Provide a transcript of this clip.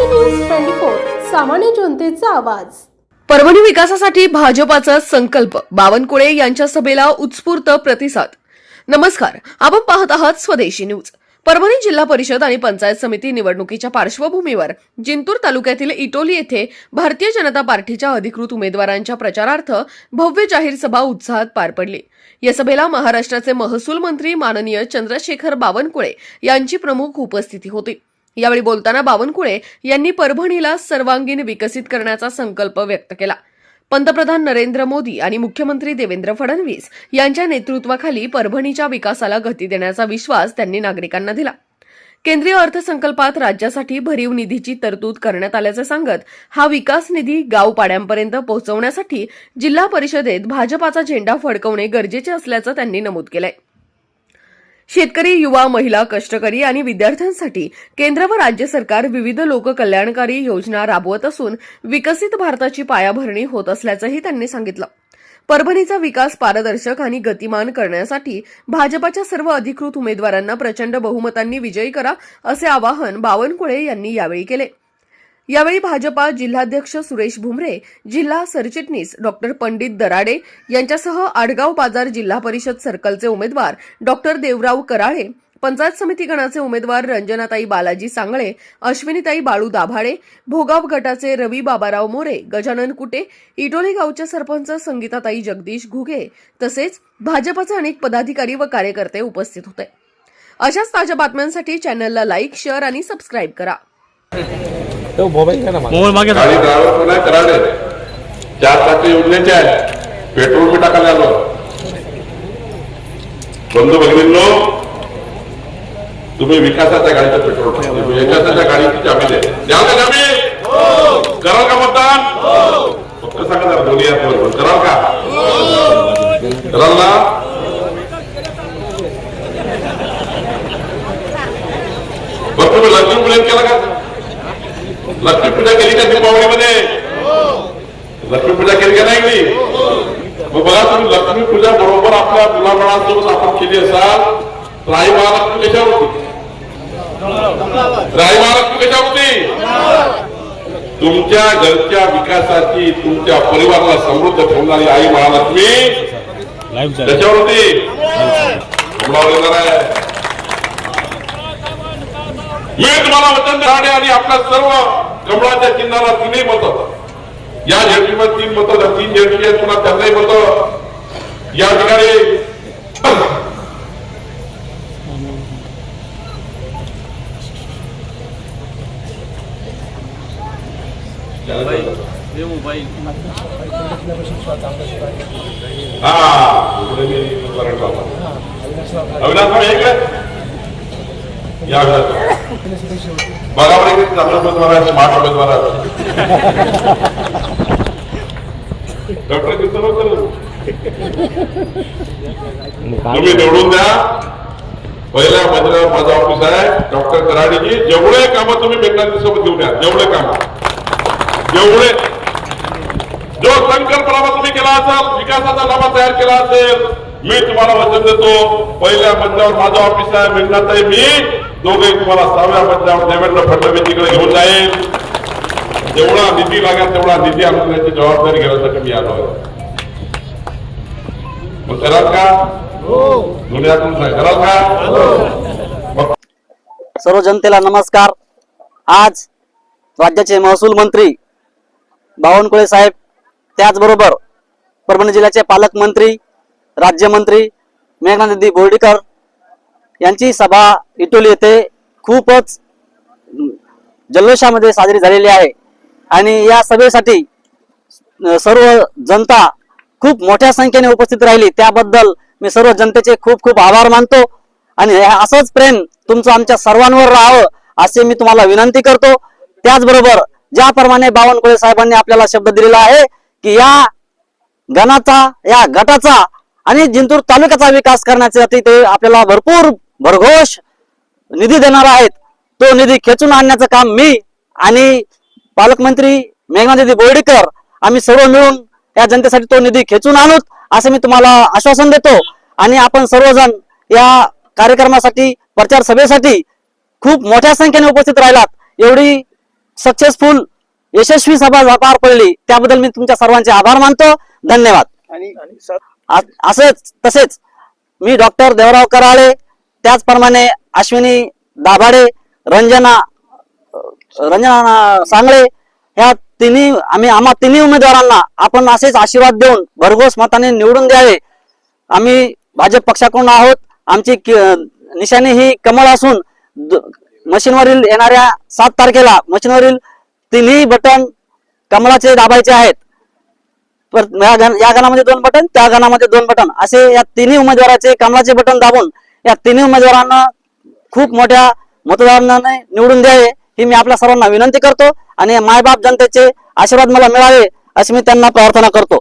News twenty four सामान्य जनतेचा आवाज. परभणी विकासासाठी भाजपाचा संकल्प बावनकुळे यांच्या सभेला उत्स्फूर्त प्रतिसाद. नमस्कार आपण पाहत आहात स्वदेशी न्यूज. परभणी जिल्हा परिषद आणि पंचायत समिती निवडणुकीच्या पार्श्वभूमीवर जिंतूर तालुक्यातील इटोली येथे भारतीय जनता पार्टीच्या अधिकृत उमेदवारांच्या प्रचारार्थ भव्य जाहीर सभा उत्साहात पार पडली. या सभेला महाराष्ट्राचे महसूल मंत्री माननीय चंद्रशेखर बावनकुळे यांची प्रमुख उपस्थिती होती. यावेळी बोलताना बावनकुळे यांनी परभणीला सर्वांगीण विकसित करण्याचा संकल्प व्यक्त केला. पंतप्रधान नरेंद्र मोदी आणि मुख्यमंत्री देवेंद्र फडणवीस यांच्या नेतृत्वाखाली परभणीच्या विकासाला गती देण्याचा विश्वास त्यांनी नागरिकांना दिला. केंद्रीय अर्थसंकल्पात राज्यासाठी भरीव निधीची तरतूद करण्यात आल्याचं सांगत हा विकास निधी गाव पाड्यांपर्यंत पोहोचवण्यासाठी जिल्हा परिषदेत भाजपाचा झेंडा फडकवणे गरजेचे असल्याचं त्यांनी नमूद केलंय. शेतकरी युवा महिला कष्टकरी आणि विद्यार्थ्यांसाठी केंद्र व राज्य सरकार विविध लोककल्याणकारी योजना राबवत असून विकसित भारताची पायाभरणी होत असल्याचंही त्यांनी सांगितलं. परभणीचा विकास पारदर्शक आणि गतिमान करण्यासाठी भाजपाच्या सर्व अधिकृत उमेदवारांना प्रचंड बहुमतांनी विजयी करा असे आवाहन बावनकुळे यांनी यावेळी केले. यावेळी भाजपा जिल्हाध्यक्ष सुरेश भुमरे जिल्हा सरचिटणीस डॉक्टर पंडित दराडे यांच्यासह आडगाव बाजार जिल्हा परिषद सर्कलचे उमेदवार डॉक्टर देवराव कराळे पंचायत समिती गणाचे उमेदवार रंजनाताई बालाजी सांगळे अश्विनीताई बाळू दाभाडे भोगाव गटाचे रवी बाबाराव मोरे गजानन कुटे इटोली गावच्या सरपंच संगीताताई जगदीश घुगे तसेच भाजपचे अनेक पदाधिकारी व कार्यकर्ते उपस्थित होते. अशाच ताज्या बातम्यांसाठी चॅनलला लाईक शेअर आणि सबस्क्राईब करा. मोबाईल घ्या ना मला. मोबाईल मागे गाडी ड्रायव्हर पण आहे कराडे. चार चाकी योजनेचे आहे. पेट्रोल बी टाकायला आलो. बंधू भगिनींनो तुम्ही विकासाच्या गाडीचं पेट्रोल टाका. तुम्ही विकासाच्या गाडीची चाबी द्या. द्याल का चाबी. कराल का मतदान? फक्त सांगा जरा दोन्ही हात वर. कराल का? कराल ना बरं तुम्ही लक्ष्मी पूजन केलं का लक्ष्मी पूजा केली का दीपावलीमध्ये लक्ष्मी पूजा केली का नाही केली मग बघा तुम्ही लक्ष्मी पूजा बरोबर आपल्या मुलाबाळांसोबत आपण केली असाल. तर आई महालक्ष्मी कशावर होती तर आई महालक्ष्मी कशावर होती तुमच्या घरच्या विकासाची तुमच्या परिवाराला समृद्ध ठेवणारी आई महालक्ष्मी त्याच्यावर होती मी तुम्हाला वचन राहणे आणि आपल्या सर्व कमळाच्या चिन्हाला तीनही मत या झेडपीमध्ये तीन मत तीन झेडपी आहेत पुन्हा त्यांनाही मत या ठिकाणी हा अविनाश या अविनाश बघा बरं चांगला उमेदवार आहे स्मार्ट उमेदवार आहे. डॉक्टर किती तुम्ही निवडून द्या. पहिल्या मजल्यावर माझा ऑफिस आहे. डॉक्टर कराडीजी जेवढे काम तुम्ही मेघनाथी सोबत घेऊन या. जेवढे काम. जेवढे जो संकल्पनामा तुम्ही केला असाल विकासाचा नामा तयार केला असेल मी तुम्हाला वचन देतो पहिल्या मजल्यावर माझं ऑफिस आहे मेघनाथाई मी. दोघे तुम्हाला सहाव्या मजल्यावर देवेंद्र फडणवीसकडे घेऊन जाईल. जेवढा निधी लागेल तेवढा निधी आणून त्याची जबाबदारी घेण्यासाठी मी आलो मग कराल का? दुनियातून नाही. कराल का? मग सर्व जनतेला नमस्कार. आज राज्याचे महसूल मंत्री बावनकुळे साहेब त्याचबरोबर परभणी जिल्ह्याचे पालकमंत्री राज्यमंत्री मेघनादिदी बोर्डीकर यांची सभा इटोली येथे खूपच जल्लोषामध्ये साजरी झालेली आहे. आणि या सभेसाठी सर्व जनता खूप मोठ्या संख्येने उपस्थित राहिली. त्याबद्दल मी सर्व जनतेचे खूप खूप आभार मानतो. आणि असंच प्रेम तुमचं आमच्या सर्वांवर राहावं असे मी तुम्हाला विनंती करतो. त्याचबरोबर ज्याप्रमाणे बावनकुळे साहेबांनी आपल्याला शब्द दिलेला आहे की या गणाचा या गटाचा आणि जिंतूर तालुक्याचा विकास करण्यासाठी ते आपल्याला भरपूर भरघोष निधी देणार आहेत. तो निधी खेचून आणण्याचं काम मी आणि पालकमंत्री मेघनादिदी बोर्डीकर आम्ही सर्व मिळून या जनतेसाठी तो निधी खेचून आणूत असं मी तुम्हाला आश्वासन देतो. आणि आपण सर्वजण या कार्यक्रमासाठी प्रचार सभेसाठी खूप मोठ्या संख्येने उपस्थित राहिलात. एवढी सक्सेसफुल यशस्वी सभा पार पडली. त्याबद्दल मी तुमच्या सर्वांचे आभार मानतो. धन्यवाद. असंच तसेच मी डॉक्टर देवराव कराळे त्याचप्रमाणे अश्विनी दाभाडे रंजना रंजना सांगळे ह्या तिन्ही आम्ही आम्हा तिन्ही उमेदवारांना आपण असेच आशीर्वाद देऊन भरघोस मताने निवडून द्यावे. आम्ही भाजप पक्षाकडून आहोत. आमची कि- निशाणी ही कमळ असून द- मशीनवरील येणाऱ्या सात तारखेला मशीनवरील तिन्ही बटन कमळाचे दाबायचे आहेत. या गण- या गणामध्ये दोन बटन त्या गणामध्ये दोन बटन. असे या तिन्ही उमेदवाराचे कमलाचे बटन दाबून या तिन्ही उमेदवारांना खूप मोठ्या मतदारांना निवडून द्यावे ही मी आपल्या सर्वांना विनंती करतो आणि मायबाप जनतेचे आशीर्वाद मला मिळावे अशी मी त्यांना प्रार्थना करतो.